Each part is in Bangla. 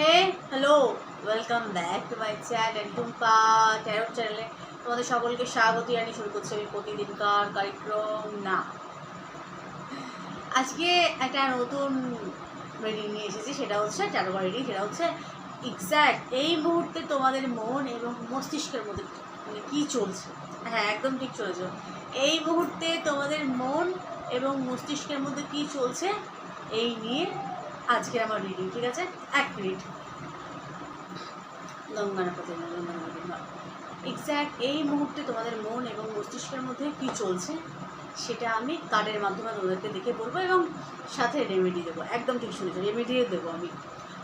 Hey hello welcome back to my channel Tumpa tarot চ্যানেলে তোমাদের সকলকে স্বাগত জানিয়ে শুরু করছি আমি প্রতিদিনকার কার্যক্রম না। আজকে একটা নতুন রিডিং নিয়ে এসেছি, সেটা হচ্ছে ট্যারো রিডিং সেটা হচ্ছে এক্স্যাক্ট এই মুহূর্তে তোমাদের মন এবং মস্তিষ্কের মধ্যে মানে কী চলছে। হ্যাঁ একদম ঠিক চলেছে। এই মুহূর্তে তোমাদের মন এবং মস্তিষ্কের মধ্যে কী চলছে, এই নিয়ে আজকে আমার রিডিং ঠিক আছে এক মিনিট এক্স্যাক্ট এই মুহূর্তে তোমাদের মন এবং মস্তিষ্কের মধ্যে কি চলছে সেটা আমি কার্ডের মাধ্যমে তোমাদেরকে দেখে বলব এবং সাথে রেমেডি দেবো একদম ঠিক শুনেছো রেমেডিও দেবো আমি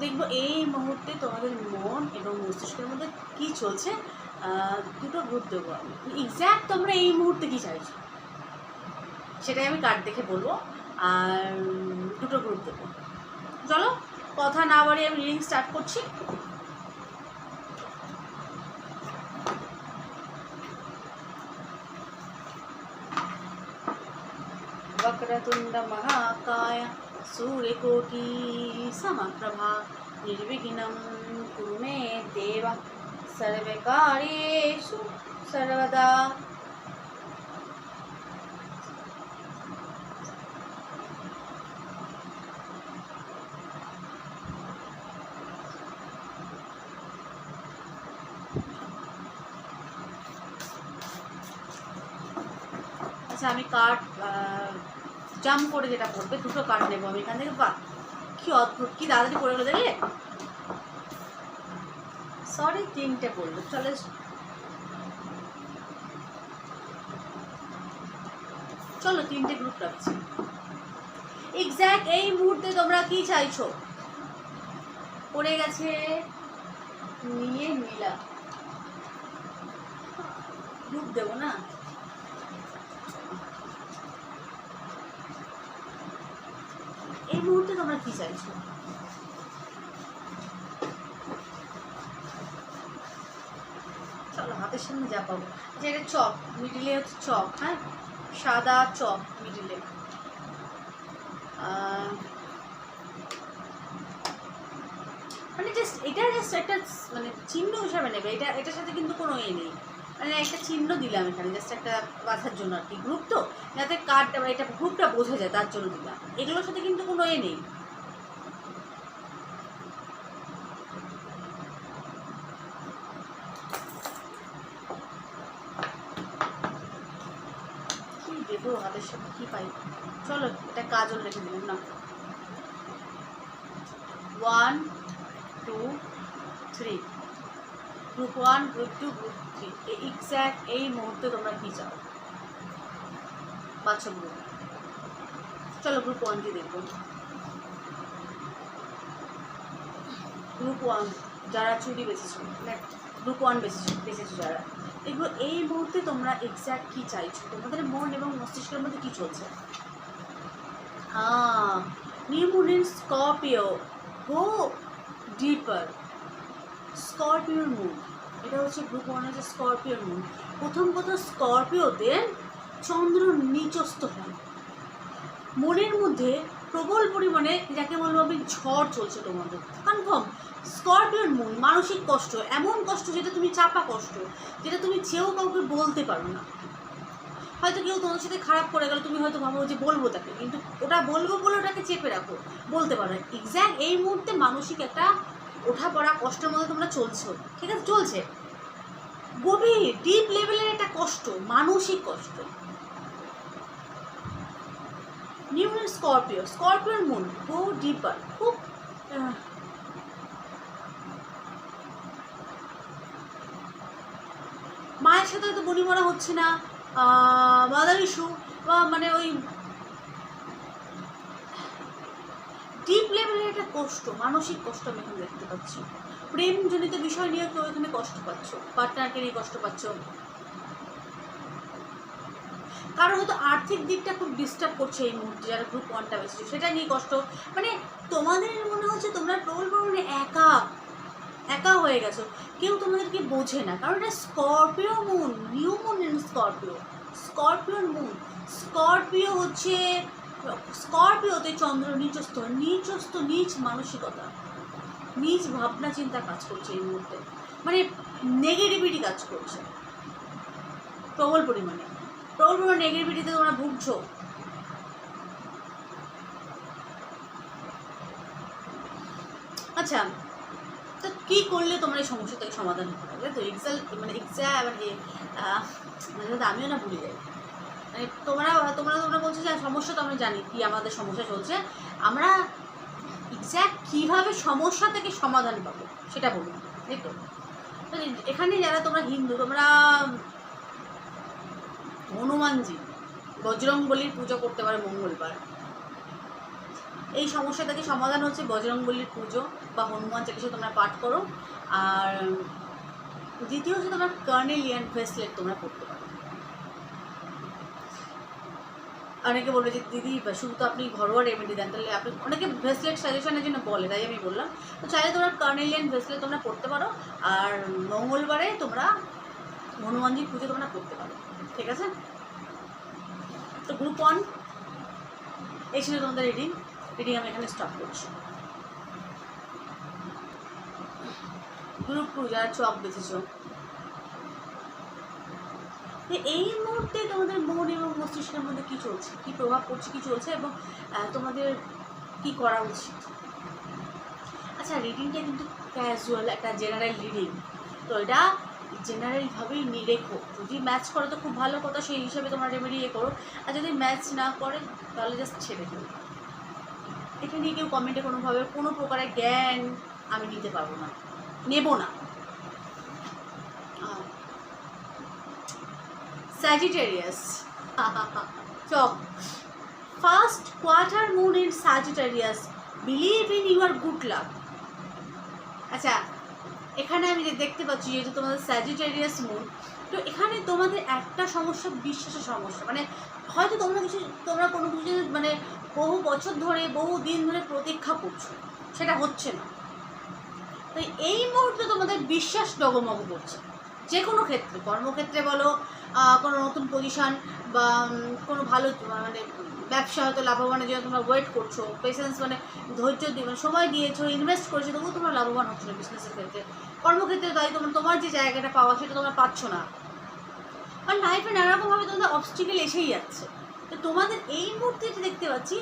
দেখব এই মুহূর্তে তোমাদের মন এবং মস্তিষ্কের মধ্যে কি চলছে দুটো গ্রুপ দেবো আমি এক্স্যাক্ট তোমরা এই মুহূর্তে কি চাইছো সেটাই আমি কার্ড দেখে বলব আর দুটো গ্রুপ দেবো চলো কথা না বাড়িয়ে আমি রিডিং স্টার্ট করছি वक्रतुण्ड महाकाय सूर्यकोटि समप्रभा निर्विघ्नं कुरु मे देव सर्वकार्येषु सर्वदा আমি কার্ড জাম্প করে যেটা করবে দুটো কার্ড নেব আমি এখান থেকে। বাহ, কি অদ্ভুত, কি তাড়াতাড়ি পড়ে গেলো দেখলে? সরি তিনটে পড়ল, চলে চলো, তিনটে গ্রুপ রাখছি। এক্স্যাক্ট এই মুহূর্তে তোমরা কি চাইছো? পড়ে গেছে, নিয়ে নীলা গ্রুপ দেবো না? এই মুহূর্তে তোমরা কি চাইছো? চলো, হাতের সামনে যা পাবো। যে এটা চক মিডিলে হচ্ছে চক হ্যাঁ? সাদা চক মিডিলে মানে জাস্ট এটা জাস্ট একটা মানে চিহ্ন হিসাবে নেবে। এটা, এটার সাথে কিন্তু কোনো এ নেই। মানে একটা চিহ্ন দিলাম এখানে জাস্ট একটা বাঁধার জন্য আর কি। গ্রুপ তো? যাতে কার্ডটা এটা গ্রুপটা বোঝা যায়, তার জন্য দিলাম। এগুলোর সাথে কিন্তু কোনো এ নেই। দেবো, হাতের সাথে কি পাই? চলো এটা কাজল রেখে দিলাম না one two three group one group two group three exact এই মুহূর্তে তোমরা কী চাও? পাচ্ছ গ্রুপ চলো গ্রুপ ওয়ান দিয়ে দেখব। গ্রুপ ওয়ান যারা চুরি বেঁচেছো গ্রুপ ওয়ান বেঁচেছো বেঁচেছো যারা এগুলো এই মুহূর্তে তোমরা এক্স্যাক্ট কী চাইছো? তোমাদের মন এবং মস্তিষ্কের মধ্যে কী চলছে? হ্যাঁ new in Scorpio go deeper স্করপিওর moon. এটা হচ্ছে গ্রুপ ওয়ান হচ্ছে স্করপিওর মুন। প্রথম কথা, স্করপিওতে চন্দ্র নিচস্থ হয়। মনের মধ্যে প্রবল পরিমাণে যাকে বলব আমি ঝড় চলছে তোমাদের। কনফার্ম স্করপিওর মুন মানসিক কষ্ট, এমন কষ্ট যেটা তুমি চাপা কষ্ট, যেটা তুমি চেয়েও কাউকে বলতে পারো না। হয়তো কেউ তোমার সাথে খারাপ করে গেল, তুমি হয়তো ভাবো যে বলব তাকে, কিন্তু ওটা বলব বলে ওটাকে চেপে রাখো, বলতে পারো এক্স্যাক্ট এই মুহূর্তে মানসিক একটা ওঠা পড়া কষ্টের মধ্যে তোমরা চলছো, ঠিক আছে? চলছে। গভীর ডিপ লেভেলের একটা কষ্ট, মানসিক কষ্ট। নিউ স্করপিও, স্করপিওর মুন গো ডিপার খুব মায়ের সাথে হয়তো বনিমরা হচ্ছে না মাদার ইস্যু বা মানে ওই ডিপ লেভেলের একটা কষ্ট, মানসিক কষ্ট আমি এখানে দেখতে পাচ্ছি। প্রেমজনিত বিষয় নিয়ে কেউ এখানে কষ্ট পাচ্ছ? পার্টনারকে নিয়ে কষ্ট পাচ্ছ? কারণ হয়তো আর্থিক দিকটা খুব ডিস্টার্ব করছে এই মুহূর্তে, যারা গ্রুপ ওয়ানটা বেশি সেটা নিয়ে কষ্ট। মানে তোমাদের মনে হচ্ছে তোমরা প্রবল একা একা হয়ে গেছো। কেউ তোমাদেরকে বোঝে না, কারণ এটা Scorpio moon new moon in Scorpio স্করপিওর moon Scorpio হচ্ছে স্করপিওতে চন্দ্র নিচস্থ নিচস্থ নিচ মানসিকতা, নিজ ভাবনা চিন্তা কাজ করছে এই মুহূর্তে। মানে নেগেটিভিটি কাজ করছে। প্রবল পরিমাণে। প্রবল পরিমাণে নেগেটিভিটিতে তোমরা ভুগছো। আচ্ছা তো কী করলে তোমার এই সমস্যা থেকে সমাধান পারবে? তো এক্সাল মানে এক্সা মানে মানে আমিও না ভুলে যাই। তোমরা তোমরা তোমরা বলছো যে সমস্যা তো আমরা জানি, কি আমাদের সমস্যা চলছে। আমরা এক্স্যাক্ট কীভাবে সমস্যা থেকে সমাধান পাবো, সেটা বলুন এই তো? তো এখানে যারা তোমরা হিন্দু, তোমরা হনুমানজি বজরং বলির পুজো করতে পারে মঙ্গলবার। এই সমস্যা থেকে সমাধান হচ্ছে বজরং বলির পুজো বা হনুমান চালিশা তোমরা পাঠ করো। আর দ্বিতীয় হচ্ছে তোমরা কার্নেলিয়ান ব্রেসলেট তোমরা করতে পারো। অনেকে বলবে যে, দিদি শুধু তো আপনি ঘরোয়া রেমেডি দেন, তাহলে আপনি অনেকে ব্রেসলেট সাজেশনের জন্য বলে, তাই আমি বললাম। তো চাইলে তোমরা কার্নেলিয়ান ব্রেসলেট তোমরা করতে পারো, আর মঙ্গলবারে তোমরা হনুমানজির পুজো তোমরা করতে পারো। ঠিক আছে? তো গ্রুপ ওয়ান এই ছিল তোমাদের রিডিং রিডিং আমি এখানে স্টপ করছি। গ্রুপ টু যারা চক বেঁচেছ এই মুহূর্তে তোমাদের মন এবং মস্তিষ্কের মধ্যে কী চলছে? কী প্রভাব পড়ছে, কী চলছে এবং তোমাদের কি করা উচিত? আচ্ছা রিডিংটা কিন্তু ক্যাজুয়াল একটা জেনারেল রিডিং তো এটা জেনারেলভাবেই রেখো। যদি ম্যাচ করে তো খুব ভালো কথা, সেই হিসাবে তোমরা রেমেডি ইয়ে করো। আর যদি ম্যাচ না করে, তাহলে জাস্ট ছেড়ে দিও। এটা নিয়ে কেউ কমেন্টে কোনোভাবে কোনো প্রকারের জ্ঞান আমি নিতে পারব না। নেব না। Sagittarius Chak first quarter moon in Sagittarius believe in your good luck আচ্ছা এখানে আমি যে দেখতে পাচ্ছি যেহেতু তোমাদের স্যাজিটেরিয়াস মুন তো এখানে তোমাদের একটা সমস্যা, বিশ্বাসের সমস্যা। মানে হয়তো তোমরা কিছু, তোমরা কোনো কিছু মানে বহু বছর ধরে, বহু দিন ধরে প্রতীক্ষা করছ। সেটা হচ্ছে না। তো এই মুহূর্তে তোমাদের বিশ্বাস ডগমগ করছে। যে কোনো ক্ষেত্রে, কর্মক্ষেত্রে বলো কোনো নতুন পজিশন বা কোনো ভালো মানে ব্যবসা হয়তো লাভবানের জন্য তোমরা ওয়েট করছ পেশেন্স মানে ধৈর্য দিয়ে মানে সময় দিয়েছ ইনভেস্ট করেছ, তবুও তোমরা লাভবান হচ্ছ না বিজনেসের ক্ষেত্রে। কর্মক্ষেত্রে তাই তোমার তোমার যে জায়গাটা পাওয়া সেটা তোমরা পাচ্ছ না। আর লাইফে নানারকমভাবে তোমাদের অবস্টিকেল এসেই যাচ্ছে। তো তোমাদের এই মুহূর্তে যেটা দেখতে পাচ্ছি,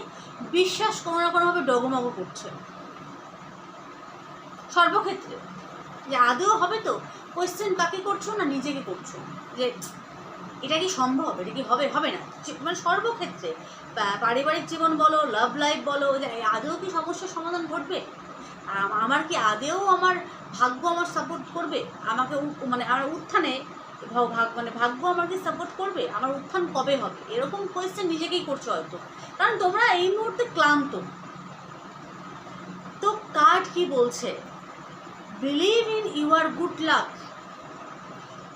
বিশ্বাস কোনো না কোনোভাবে ডগমগ করছে। সর্বক্ষেত্রে। যে আদৌ হবে তো? কোয়েশ্চেন কাকে করছ না নিজেকে করছ? যে এটা কি সম্ভব? এটা কি হবে? হবে না। মানে সর্বক্ষেত্রে পারিবারিক জীবন বলো লাভ লাইফ বলো যে আদৌ কি সমস্যার সমাধান ঘটবে? আমার কি আদেও আমার ভাগ্য আমার সাপোর্ট করবে? আমাকে মানে আমার উত্থানে ভাগ মানে ভাগ্য আমাকে সাপোর্ট করবে? আমার উত্থান কবে হবে? এরকম কোয়েশ্চেন নিজেকেই করছ হয়তো। কারণ তোমরা এই মুহূর্তে ক্লান্ত। তো কার্ড কি বলছে? Believe in your good luck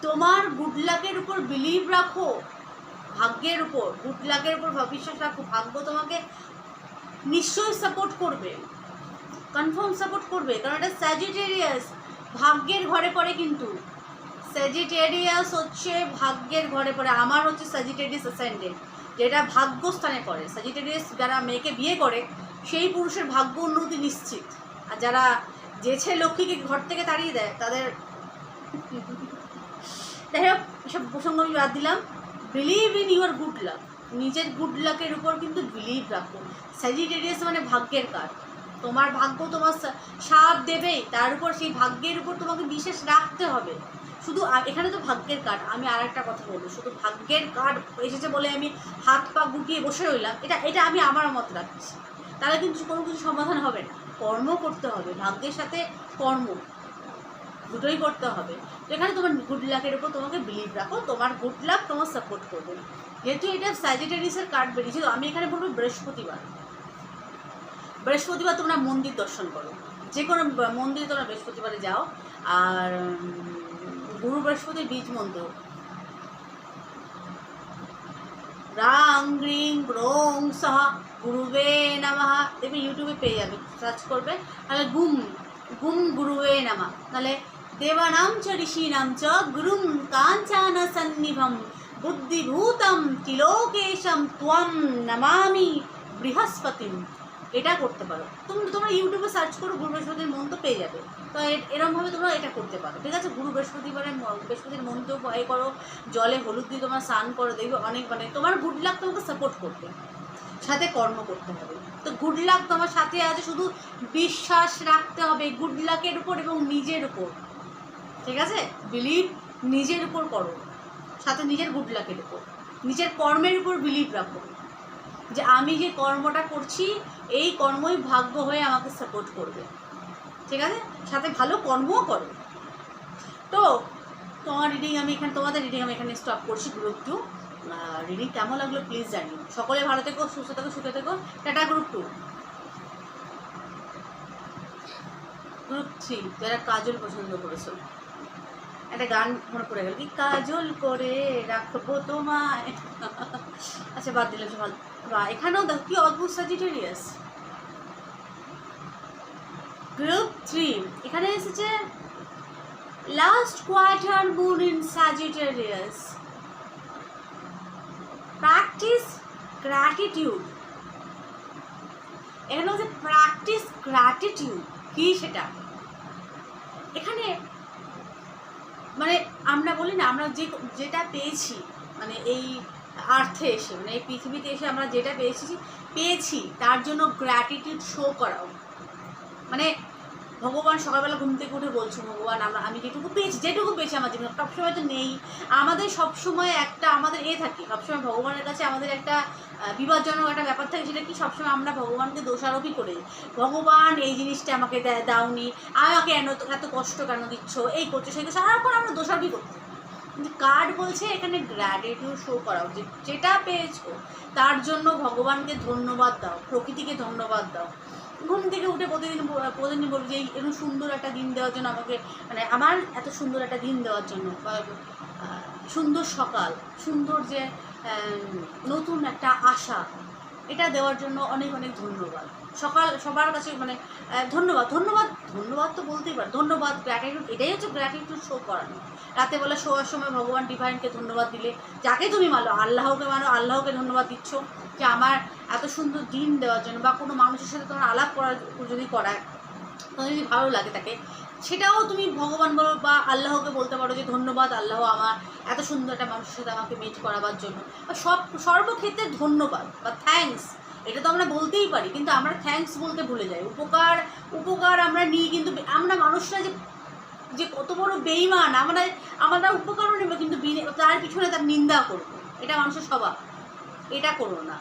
তোমার গুড লাকের উপর বিলিভ রাখো। ভাগ্যের উপর গুড লাকের উপর বিশ্বাস রাখো। ভাগ্য তোমাকে নিশ্চয়ই সাপোর্ট করবে। কনফার্ম সাপোর্ট করবে। কারণ এটা স্যাজিটেরিয়াস ভাগ্যের ঘরে পড়ে কিন্তু। স্যাজিটেরিয়াস হচ্ছে ভাগ্যের ঘরে পড়ে। আমার হচ্ছে স্যাজিটেরিয়াস অ্যাসেন্ডেন্ট যেটা ভাগ্যস্থানে পড়ে। স্যাজিটেরিয়াস যারা মেয়েকে বিয়ে করে, সেই পুরুষের ভাগ্য উন্নতি নিশ্চিত। আর যারা যে ছেলে লক্ষ্মীকে ঘর থেকে তাড়িয়ে দেয়, তাদের যাই হোক, এসব প্রসঙ্গ আমি বাদ দিলাম। Believe in your good luck নিজের গুড লাকের উপর কিন্তু বিলিভ রাখো। স্যাজিটেরিয়াস মানে ভাগ্যের কার্ড তোমার ভাগ্য তোমার সাপ দেবেই তার উপর সেই ভাগ্যের উপর তোমাকে বিশেষ রাখতে হবে। শুধু এখানে তো ভাগ্যের কার্ড আমি আর একটা কথা বলব। শুধু ভাগ্যের কার্ড এসেছে বলে আমি হাত পা গুটিয়ে বসে রইলাম। এটা এটা আমি আমার মত রাখছি। তাহলে কিন্তু কোনো কিছু সমাধান হবে না। কর্ম করতে হবে, ভাগ্যের সাথে কর্ম দুটোই করতে হবে। এখানে তোমার গুড লাকের উপর তোমাকে বিলিভ রাখো, তোমার গুড লাক তোমার সাপোর্ট করবে। যেহেতু এটা স্যাজিটারিসের কার্ড বেরিয়েছে তো আমি এখানে বলব বৃহস্পতিবার। বৃহস্পতিবার তোমরা মন্দির দর্শন করো। যে কোনো, মন্দিরে তোমরা বৃহস্পতিবারে যাও, আর গুরু বৃহস্পতির বীজ মন্ত্র রাং গ্রিং গ্রোং সাহা গুরুবে নামাহা, দেখবে ইউটিউবে পেয়ে যাবে সার্চ করবে, তাহলে গুম গুম গুরুবে নামা, তাহলে দেবানাম চ ঋষীনাম চ গুরুম কাঞ্চান সন্নিভম, বুদ্ধিভূতম তিলোকেশম ত্বম নমামি বৃহস্পতিম। এটা করতে পারো। তুমি, তোমরা ইউটিউবে সার্চ করো, গুরু বৃহস্পতির মন্ত্র পেয়ে যাবে। তো এরমভাবে তোমরা এটা করতে পারো, ঠিক আছে? গুরু বৃহস্পতিবারের বৃহস্পতির মন্ত্র এ করো, জলে হলুদ দিয়ে তোমার স্নান করো, দেখবে অনেক মানে তোমার গুড লাক তোমাকে সাপোর্ট করবে। সাথে কর্ম করতে হবে। তো গুড লাক তোমার সাথে আছে, শুধু বিশ্বাস রাখতে হবে। গুড লাকের উপর এবং নিজের উপর। ঠিক আছে? বিলিভ নিজের উপর করো। সাথে নিজের গুড লাকের উপর। নিজের কর্মের উপর বিলিভ রাখো। যে আমি যে কর্মটা করছি, এই কর্মই ভাগ্য হয়ে আমাকে সাপোর্ট করবে। ঠিক আছে? সাথে ভালো কর্মও করো। তো তোমার রিডিং আমি এখানে, তোমাদের রিডিং আমি এখানে স্টপ করছি গ্রুপ টু রিডিং কেমন লাগল প্লিজ জানিও। সকলে ভালো থেকো, সুস্থ থেকো, সুখে থেকো। Tata group two group three যারা কাজল পছন্দ করেছ। একটা গান মনে পড়ে গেল কি, কাজল করে রাখব তোমায়। আচ্ছা বাদ দিলাম বা, এখানেও দেখো কি অদ্ভুত সাজিটেরিয়াস গ্রুপ থ্রি এখানে এসেছে last quarter moon in Sagittarius practice gratitude এখানে হচ্ছে প্র্যাকটিস গ্র্যাটিটিউড কি সেটা? এখানে মানে আমরা বলি না, আমরা যে যেটা পেয়েছি মানে এই আর্থে এসে মানে এই পৃথিবীতে এসে আমরা যেটা পেয়েছি পেয়েছি, তার জন্য গ্র্যাটিটিউড শো করাও। মানে ভগবান সকালবেলা ঘুম থেকে উঠে বলছো, ভগবান, আমরা, আমি যেটুকু পেয়েছি যেটুকু পেয়েছি আমার জীবনে সবসময় তো নেই। আমাদের সবসময় একটা আমাদের এ থাকে সবসময় ভগবানের কাছে আমাদের একটা বিপজ্জনক একটা ব্যাপার থাকে সেটা কি সবসময় আমরা ভগবানকে দোষারোপই করে ভগবান, এই জিনিসটা আমাকে দাওনি, আমাকে এত কষ্ট কেন দিচ্ছ, এই করছ করছ সারাক্ষণ আমরা দোষারোপই করতে কিন্তু কার্ড বলছে, এখানে গ্র্যাটিটিউড শো করা উচিত যেটা পেয়েছ, তার জন্য ভগবানকে ধন্যবাদ দাও, প্রকৃতিকে ধন্যবাদ দাও। ঘুম থেকে উঠে প্রতিদিন প্রতিদিন বলব যে এরকম সুন্দর একটা দিন দেওয়ার জন্য আমাকে মানে আমার এত সুন্দর একটা দিন দেওয়ার জন্য সুন্দর সকাল, সুন্দর যে নতুন একটা আশা এটা দেওয়ার জন্য অনেক অনেক ধন্যবাদ। সকাল, সবার কাছে মানে ধন্যবাদ ধন্যবাদ ধন্যবাদ তো বলতেই পারে। ধন্যবাদ গ্র্যাটিটিউড এটাই হচ্ছে গ্র্যাটিটিউড শো করানো। রাতে বেলা শোয়ার সময় ভগবান ডিভাইনকে ধন্যবাদ দিলে, যাকে তুমি মানো, আল্লাহকে মানো, আল্লাহকে ধন্যবাদ দিচ্ছ যে আমার এত সুন্দর দিন দেওয়ার জন্য বা কোনো মানুষের সাথে তোমার আলাপ করার যদি করায়, তোমার যদি ভালো লাগে তাকে সেটাও তুমি ভগবান বলো বা আল্লাহকে বলতে পারো যে ধন্যবাদ, আল্লাহ আমার এত সুন্দর একটা মানুষের সাথে আমাকে মিট করাবার জন্য। বা সব, সর্বক্ষেত্রে ধন্যবাদ বা থ্যাঙ্কস এটা তো আমরা বলতেই পারি, কিন্তু আমরা থ্যাঙ্কস বলতে ভুলে যাই। উপকার উপকার আমরা নিই, কিন্তু আমরা মানুষরা যে যে কত বড় বেইমান আমরা আমরা উপকারও নেব, কিন্তু তার পিছনে তার নিন্দা করব। এটা মানুষের স্বভাব। এটা করো না।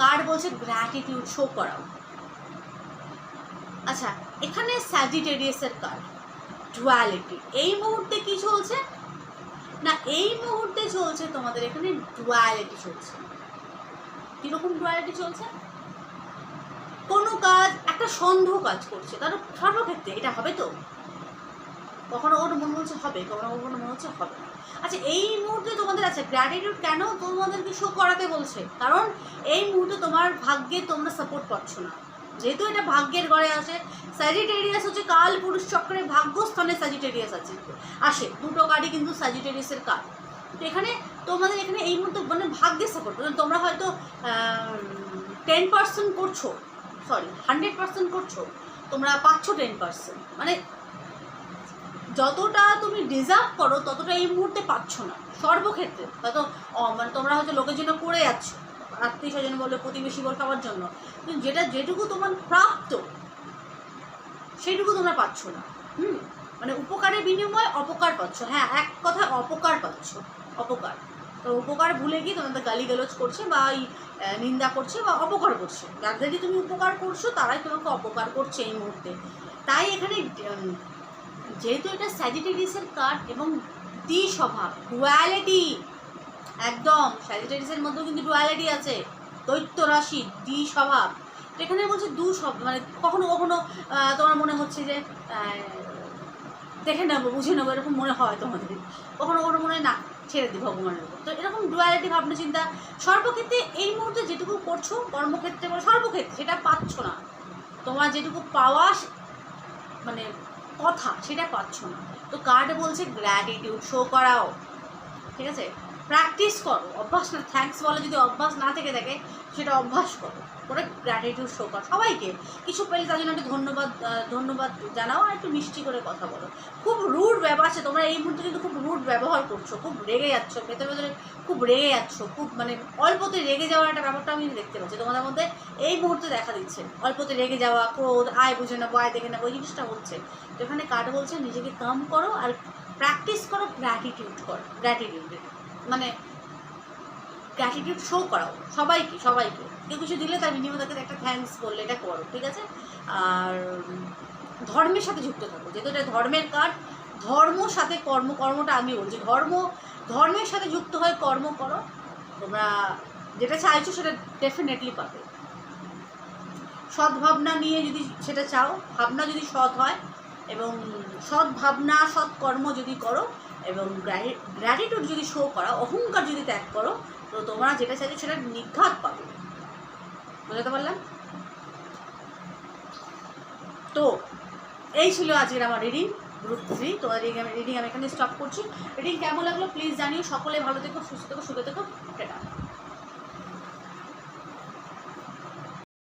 কার বলছে গ্র্যাটিটিউড শো করাও। আচ্ছা এখানে স্যাজিটেরিয়াসের কার্ড ডুয়ালিটি এই মুহূর্তে কি চলছে? না, এই মুহূর্তে চলছে তোমাদের এখানে ডুয়ালিটি চলছে। কীরকম ডুয়ালিটি চলছে? কোনো কাজ, একটা সন্দেহ কাজ করছে। তার সর্বক্ষেত্রে এটা হবে তো? কখনো কখনো মনে হচ্ছে হবে, কখনো কখনো মনে হচ্ছে হবে আচ্ছা এই মুহূর্তে তোমাদের আছে গ্র্যাটিটিউড কেন তোমাদেরকে শো করাতে বলছে? কারণ এই মুহূর্তে তোমার ভাগ্যে তোমরা সাপোর্ট পাচ্ছ না। যেহেতু এটা ভাগ্যের ঘরে আসে স্যাজিটেরিয়াস হচ্ছে কাল পুরুষ চক্রে ভাগ্যস্থানে স্যাজিটেরিয়াস আছে। আসে, দুটো গাড়ি কিন্তু স্যাজিটেরিয়াসের কাল এখানে তোমাদের এখানে এই মুহূর্তে মানে ভাগ্যের সাপোর্ট মানে তোমরা হয়তো টেন পার্সেন্ট করছ সরি হান্ড্রেড পার্সেন্ট করছ, তোমরা পাচ্ছ টেন পার্সেন্ট মানে যতটা তুমি ডিজার্ভ করো, ততটা এই মুহূর্তে পাচ্ছ না। সর্বক্ষেত্রে, হয়তো মানে তোমরা হয়তো লোকের জন্য করে যাচ্ছ। আত্মীয় স্বজন বলবে প্রতিবেশী বল পাওয়ার জন্য। কিন্তু যেটা যেটুকু তোমার প্রাপ্ত, সেটুকু তোমরা পাচ্ছ না। হুম? মানে উপকারের বিনিময়ে অপকার পাচ্ছ। হ্যাঁ এক কথায় অপকার পাচ্ছ। অপকার। তো উপকার ভুলে গিয়ে তোমাদের গালি গালোচ করছে বা এই নিন্দা করছে বা অপকার করছে। যাদেরকে তুমি উপকার করছ, তারাই তোমাকে অপকার করছে এই মুহূর্তে। তাই এখানে যেহেতু এটা স্যাজিটেরিয়াসের কার্ড এবং দ্বি স্বভাব ডুয়ালিটি একদম স্যাজিটেরিয়াসের মধ্যেও কিন্তু ডুয়ালিটি আছে। দৈত্য রাশি, দ্বি স্বভাব। এখানে বলছে দু সব মানে কখনো কখনো তোমার মনে হচ্ছে যে দেখে নেব, বুঝে নেব, এরকম মনে হয় তোমাদের। কখনো কখনো মনে হয়, না, ছেড়ে দিই ভগবানের উপর। তো এরকম ডুয়ালিটি ভাবনা চিন্তা, সর্বক্ষেত্রে এই মুহূর্তে যেটুকু করছ, কর্মক্ষেত্রে বা সর্বক্ষেত্রে সেটা পাচ্ছ না। তোমার যেটুকু পাওয়া মানে কথা, সেটা পাচ্ছ না। তো কার্ড বলছে গ্র্যাটিটিউড শো করাও। ঠিক আছে? প্র্যাকটিস করো, অভ্যাস না থ্যাঙ্কস বলে যদি অভ্যাস না থেকে থাকে, সেটা অভ্যাস করো। করে গ্র্যাটিটিউড শো করো। সবাইকে কিছু পেলে তার জন্য একটু ধন্যবাদ ধন্যবাদ জানাও আর একটু মিষ্টি করে কথা বলো। খুব রুড ব্যবহার আছে, তোমরা এই মুহূর্তে কিন্তু খুব রুড ব্যবহার করছ, খুব রেগে যাচ্ছ, ভেতরে ভেতরে খুব রেগে যাচ্ছ, খুব মানে অল্পতে রেগে যাওয়ার একটা ব্যাপারটা আমি দেখতে পাচ্ছি। তোমাদের মধ্যে এই মুহূর্তে দেখা দিচ্ছে, অল্পতে রেগে যাওয়া, ক্রোধ, আয় বুঝে নেব আয় দেখে নেব ওই জিনিসটা হচ্ছে। তো এখানে কার্ড বলছে, নিজেকে কাম করো আর প্র্যাকটিস করো গ্র্যাটিটিউড করো গ্র্যাটিটিউড মানে গ্র্যাটিটিউড শো করাও, সবাইকে সবাইকে। কেউ কিছু দিলে তার মিনিমাম তাকে একটা থ্যাঙ্কস বললে এটা করো, ঠিক আছে? আর ধর্মের সাথে যুক্ত থাকো, যেহেতু এটা ধর্মের কার্ড, ধর্ম সাথে কর্ম, কর্মটা আমি বলছি, ধর্ম, ধর্মের সাথে যুক্ত হয়ে কর্ম করো, তোমরা যেটা চাইছো সেটা ডেফিনেটলি পাবে। সৎ ভাবনা নিয়ে যদি সেটা চাও, ভাবনা যদি সৎ হয় এবং সৎ ভাবনা, সৎ কর্ম যদি করো এবং গ্র্যাটিটিউড যদি শো করা, অহংকার যদি ত্যাগ করো, তো তোমরা যেটা চাইছো সেটা নিঘাত পাবে। বুঝতে পারলাম? তো এই ছিল আজকের আমার রিডিং গ্রুপ থ্রি তো রিডিং আমি রিডিং আমি এখানে স্টপ করছি। রিডিং কেমন লাগল? প্লিজ জানিও। সকলে ভালো থেকো, সুস্থ থেকো, সুখে থেকো। টাটা।